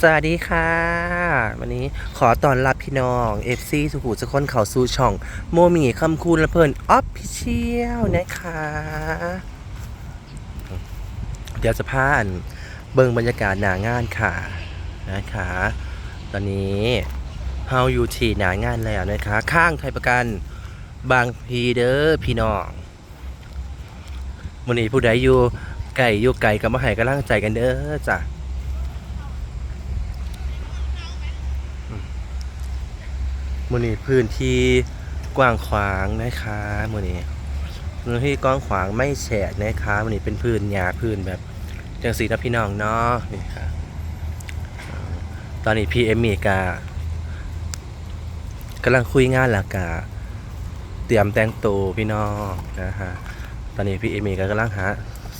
สวัสดีค่ะ วันนี้ขอต้อนรับพี่น้อง FC สุขุสุคนเขาสู่ช่อง โมมีคำคูณและเพิ่นออฟฟิเชียลนะคะ เดี๋ยวจะพาอันเบิ่งบรรยากาศหนางานค่ะนะคะ ตอนนี้เฮาอยู่ที่หนางานแล้วนะคะ ข้างไทยประกันบางพีเด้อพี่น้องวันนี้ผู้ใดอยู่ไก่อยู่ไก่ก็มาให้กำลังใจกันเด้อจ้ะ มือนี้พื้นที่กว้างขวางนะคะมือนี้พื้นที่กว้างขวางไม่แฉะนะคะมือนี้เป็นพื้นหญ้าพื้นแบบจังสีนะพี่น้องเนาะนี่ค่ะตอนนี้พี่เอมมี่กากำลังคุยงานหลักกะเตรียมแต่งตัวพี่น้องนะฮะตอนนี้พี่เอมมี่ก็กำลังหา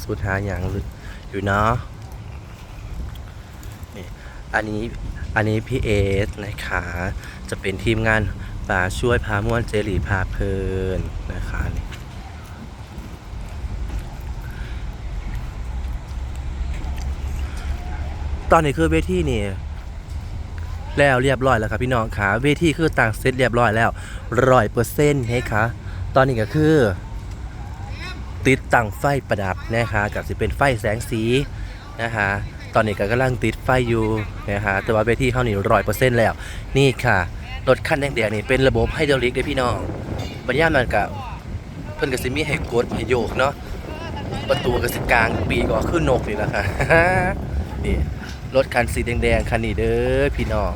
สูตรหาอย่างอยู่เนาะ อันนี้อันนี้พี่เอสนะคะ จะเป็นทีมงานป่าช่วยพาม่วนเจลีพาเพลินนะคะตอนนี้คือเวทีนี่แล้วเรียบร้อยแล้วครับพี่น้องขาเวทีคือต่างเซตเรียบร้อยแล้วร้อยเปอร์เซ็นต์ให้คะตอนนี้ก็คือ ติดตั้งไฟประดับนะคะกับสิเป็นไฟแสงสีนะคะ ตอนนี้ก็กำลังติดไฟอยู่นะคะแต่ว่าเวทีเขานี่ร้อยเปอร์เซ็นต์แล้ว นี่ค่ะ รถคันแดงๆนี่เป็นระบบไฮดรอลิกเด้อพี่น้องบรรยามมันกับเพิ่นก็สิมีให้กดให้โยกเนาะประตูก็สิกลางปีกอขึ้นนกนี่แหละค่ะนี่รถคันสีแดงๆคันนี้เด้อพี่น้อง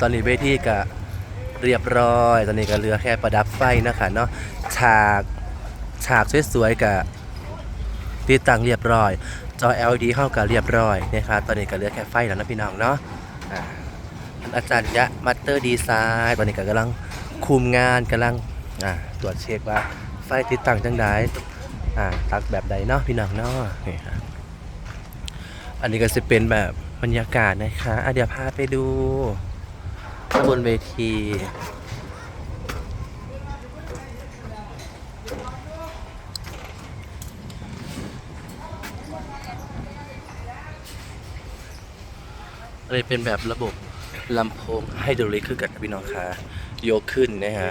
ตอนนี้เวทีก็เรียบร้อย ตอนนี้ก็เหลือแค่ประดับไฟนะคะเนาะฉากฉากสวยๆกับ ติดตั้งเรียบร้อย จอ LED เข้ากับเรียบร้อยนะครับตอนนี้ก็เหลือแค่ไฟแล้วนะพี่น้องเนาะอาจารย์ยะมัตเตอร์ดีไซน์ตอนนี้ก็กำลังคุมงานกำลังตรวจเช็คว่าไฟติดตั้งจังใดตักแบบใดเนาะพี่น้องเนาะนี่ครับอันนี้ก็จะเป็นแบบบรรยากาศนะคะอะเดี๋ยวพาไปดูข้างบนเวที เลยเป็นแบบระบบลำโพงไฮดรอลิกคือกับพี่น้องค่ะโยกขึ้นนะฮะ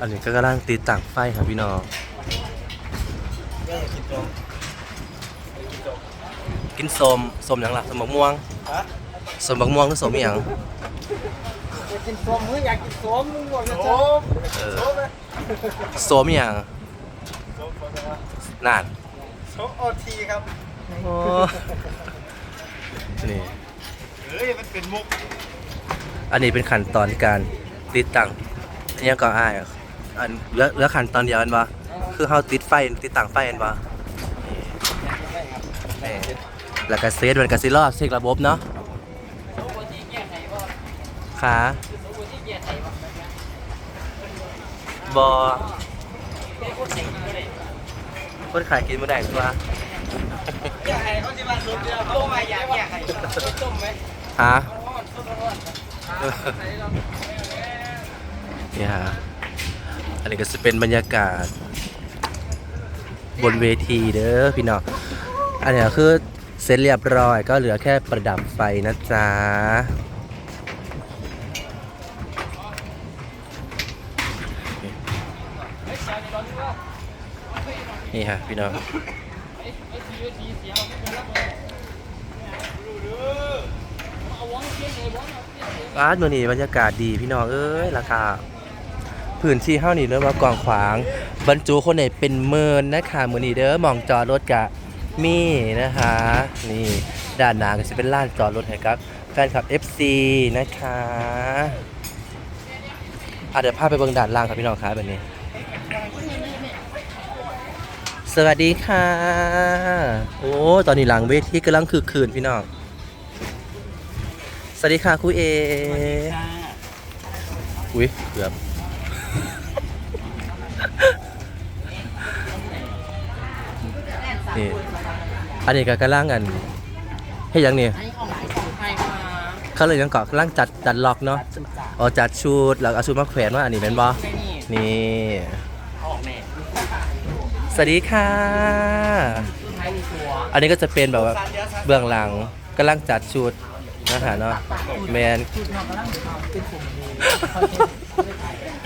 อันนี้ก็กำลังติดตั้งไฟครับพี่น้องกินสมสมอย่างหลักสมบักม่วงฮะสมบักม่วงหรือสมอหย่างอยากกินส้มมึงอยากกินส้มมึงบอกจะส้มเออส้มไหมสมอหย่างส้มอะไรวะนั่ นส้มโอทีครับโอ้นี่ เฮ้ยมันเป็นมุกอันนี้เป็นขั้นตอนการติดตั้งอันนี้ก็อ้ายอันเหลือเหลือขั้นตอนเดียวกันปะคือเขาติดไฟติดตั้งไฟกันปะนี่แล้วก็เซตมันก็สิรอบเช็คระบบเนาะขาบอ คนขายกินมือไหร่ตัวอยากให้เขาที่บ้านส้มเดียวต้มมาอยากอยากให้ส้มไหมฮะนเนี่ยฮะอันนี้ก็จะเป็นบรรยากาศ บนเวทีเด้อพี่น้องอันนี้คือเสร็จเรียบร้อยก็เหลือแค่ประดับไฟนะจ๊ะ นี่ฮะพี่น้องร้านมือนี้บรรยากาศดีพี่น้องเอ้ยราคาพื้นที่เท่านี้เริ่มว่ากว้างขวาง บรรจุคนไหนเป็นเมินนะคะมือนี้เด้อมองจอดรถกะมีนะคะ นี่ด้านหน้าก็จะเป็นลานจอดรถให้ครับแฟนคลับ FC นะคะอะเดี๋ยวพาไปเบิ่งด้านล่างครับพี่น้องครับแบบนี้ สวัสดีค่ะ โอ้ ตอนนี้หลังเวทีกำลังคือคืนพี่น้อง สวัสดีค่ะครูเออุ้ยเกือบ นี่ อันนี้ก็กำลังกันให้ยังเนี่ยอันนี้ของของใครมาเขาเลยยังเกาะกำลังจัดจัดล็อกเนาะจุดจ่าอ๋อจัดชุดแล้วเอาชุดมาแขวนว่าอันนี้เป็นบอไม่นี่ สวัสดีค่ะ อันนี้ก็จะเป็นแบบว่าเบื้องหลังกำลังจัดชุดนะคะเนาะแมน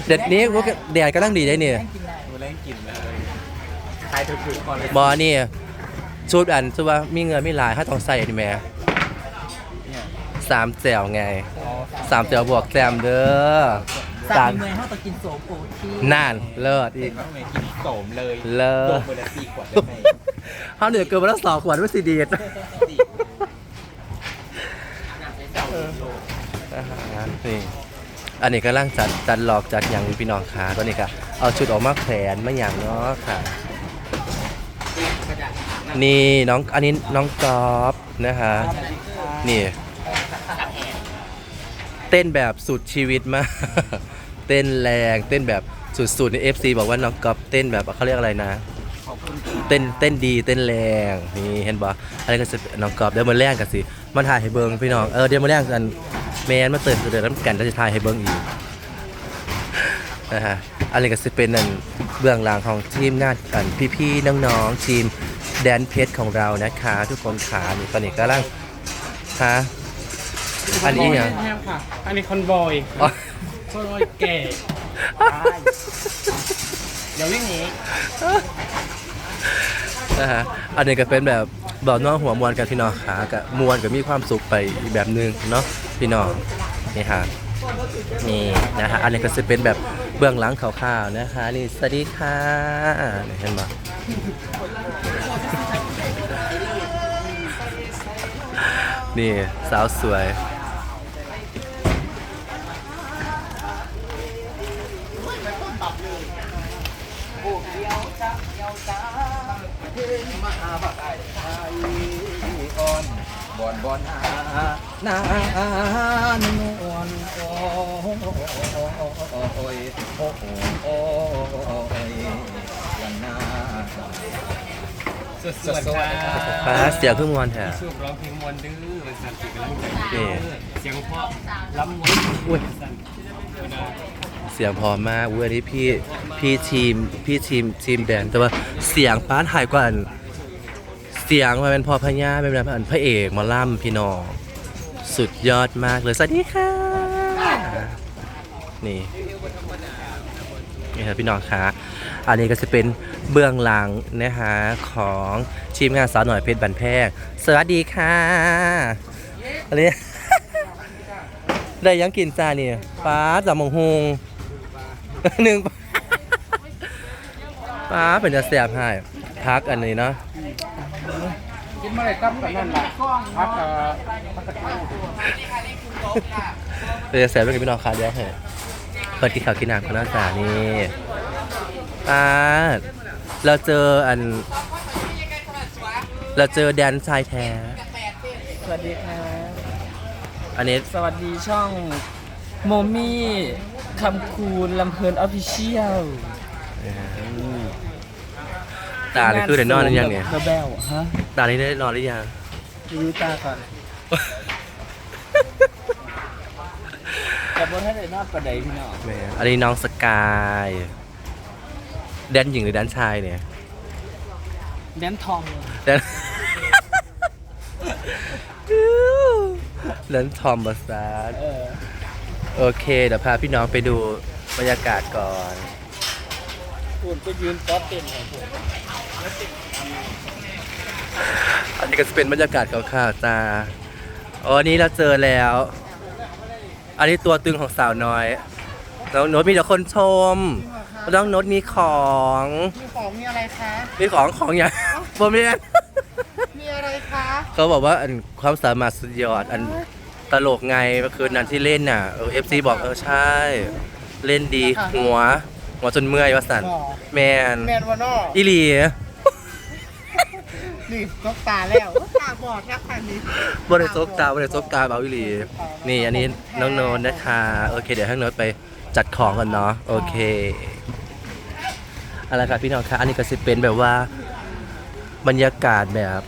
เด็ดนี้ว่าแดดกำลังดีได้เนี่ยดูแรงกินเลยขายถูกๆก่อนเลยบอนี่ชุดอันชุดว่ามีเงินไม่หลายถ้าต้องใส่ดิแม่เนี่ยสามแจวไงอ๋อสามแจวบวกแจมเด้อ สามเมืองเขาต้องกินโสมโอที่น่านเลิศอีเห็ก นว่าเมย์กินโสมเลยเลิโดศนเบอร์ละสี่ขวดได้ไหมเขาเหนือเกินมาแล้วสองขวดไม่สิดีดสี่อ่าฮะนี่อันนี้ก็ร่างจัดจัดหลอกจัดอย่างพี่น้องขาตอนนี้ก็เอาชุดออกมาแขวนมาอย่างเนาะค่ะนี่น้องอันนี้น้องกอล์ฟนะคะนี่ เต้นแบบสุดชีวิตมาก เต้นแรงเต้นแบบสุดๆใน FC บอกว่าน้องกอล์ฟเต้นแบบเขาเรียกอะไรนะ เต้นเต้นดีเต้นแรงนี่เห็นปะอะไรก็จะน้องกอบเดี๋ยวมาแรงกันสิมาถ่ายให้เบิ้งพี่น้องเออเดี๋ยวมาแรงกันแมนมาเติมเดือดน้ำกันแล้วจะถ่ายให้เบิ้งอีกนะฮะอะไรก็จะเป็นนั่นเบื้องหลังของทีมงานกันพี่ๆน้องๆทีมแดนเพชรของเรานะคะ ทุกคนขานี่ตอนนี้ก็ร่างฮะ อันนี้เนี่ยแฮมค่ะ อันนี้คอนบอยอ๋อคอนบอยแก่เดี๋ยววิ่งหนีนะฮะอันนี้ก็เป็นแบบบอกน้องหัวมวนกันพี่น้องขากับมวนกับมีความสุขไปอีกแบบหนึงเนาะพี่น้องนี่ฮะนี่นะฮะอันนี้ก็จะเป็นแบบเบื้องหลังข่าวๆนะคะนี่สวัสดีค่ะนี่เห็นปะนี่สาวสวย อ่อนบอนบอนอานานวลโอ้โอ้ยโอ้โอ้ยวันนาสุดสวัสดีครับเสียงเพิ่งมวนแถสูบร้องเพลงมวนดื้อเป็นสันติกำลังใจนี่เสียงเพราะล้ำมวนอุ้ยเสียงพอมากเว้ยนี่พี่ พี่ทีมพี่ทีมทีมแดน แต่ว่าเสียงป้านหายกว่าอันเสียงมันเป็นพอพญาเป็นแบบอันพระเอกหมาล่ำพี่น้องสุดยอดมากเลยสวัสดีค่ะ นี่นี่ครับพี่น้องคะอันนี้ก็จะเป็นเบื้องหลังนะฮะของทีมงานสาวหน่อยเพชรบันแพงสวัสดีค่ะอันนี้ ได้ยังกินจานี่ป้าจับมงฮงหนึ่ง ป้าเป็นจะแสบให้พักอันนี้เนาะกินมาเลยตั้มกันนั่นแหละพักเอ่อพักตะกู้เป็นจะแสบเป็นพี่น้องคาเดียวให้เปิดกินข้าวกินน้ำกันนะจ๊ะนี่ป้าเราเจออัน เราเจอแดนชายแท้ สวัสดีค่ะ อันนี้สวัสดีช่องโมมี่คำคูณลำเพลินออฟฟิเชียล ตานี่คือได้นอนหรือยังเนี่ยเบลเบลฮะตานี่ได้นอนหรือยังดูตาก่อนแต่บนให้ได้นอนประเดี๋ยวพี่น้องแหม่อันนี้น้องสกายแดนหญิงหรือแดนชายเนี่ยแดนทองแดน แดนทอมบาสาร์ เออ โอเค เดี๋ยวพาพี่น้องไปดูบรรยากาศก่อน คุณก็ยืนป๊อปเต้นของผมอันนี้ก็จะเป็นบรรยากาศข่าวๆจ้าอ๋ออันนี้เราเจอแล้ว อันนี้ตัวตึงของสาวน้อยน้องโน้ตมีแต่คนชมน้องโน้ตมีของมีของมีอะไรคะ มีของของอย่างผมเนี่ยมีอะไรคะเขาบอกว่าอันความสามารถสุดยอดอันตลกไงเมื่อคืนนั้นที่เล่นน่ะเออฟซีบอกเออใช่ เล่นดีหัว หัวจนเมื่อยวะสันหมอแมนแมนวานออีหลีนี่ตกตาแล้วตาบอดนะคันนี้บริโซกตาบริโซกตาเบาอีหลี นี่อันนี้น้องโนนนะคะโอเค เดี๋ยวให้โน้ตไปจัดของกันเนาะโอเคเอาละครับพี่น้องคะอันนี้ก็สิเป็นแบบว่าบรรยากาศแบบ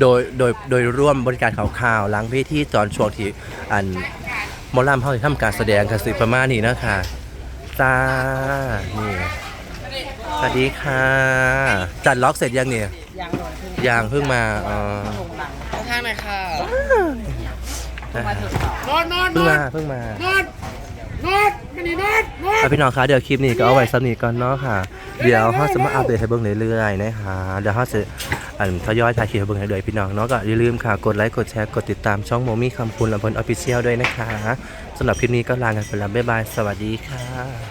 โดยโดยโดยร่วมบริการข่าวๆหลังเวทีตอนช่วงที่อันหมอลำเขาที่ทำการแสดงกันสิประมาณนี้นะคะ จ้า นี่ สวัสดีค่ะ จัดล็อกเสร็จยังเนี่ย ยังโดนขึ้นยังเพิ่งมาอ๋อลงหลังเอาทางไหนอยค่ะมาถึงเขานอนนอนเพิ่งนอมานเพิ่งมา นอนนอนไม่นี่นอนนอนเอาพี่น้องคะเดี๋ยวคลิปนี้ก็เอาไว้สำนีก่อนเนาะค่ะ เดี๋ยวเขาจะมาอัปเดตให้เบิ่งเรื่อยๆนะคะเดี๋ยวเขาจะอันทยอยถ่ายคลิปให้เบิ่งให้เลยพี่น้องเนาะก็อย่าลืมค่ะกดไลค์กดแชร์กดติดตามช่องโมมี่คำพูนลำเพลินออฟฟิเชียลด้วยนะคะ สำหรับคลิปนี้ก็ลากันไปแล้วบ๊ายบาย สวัสดีค่ะ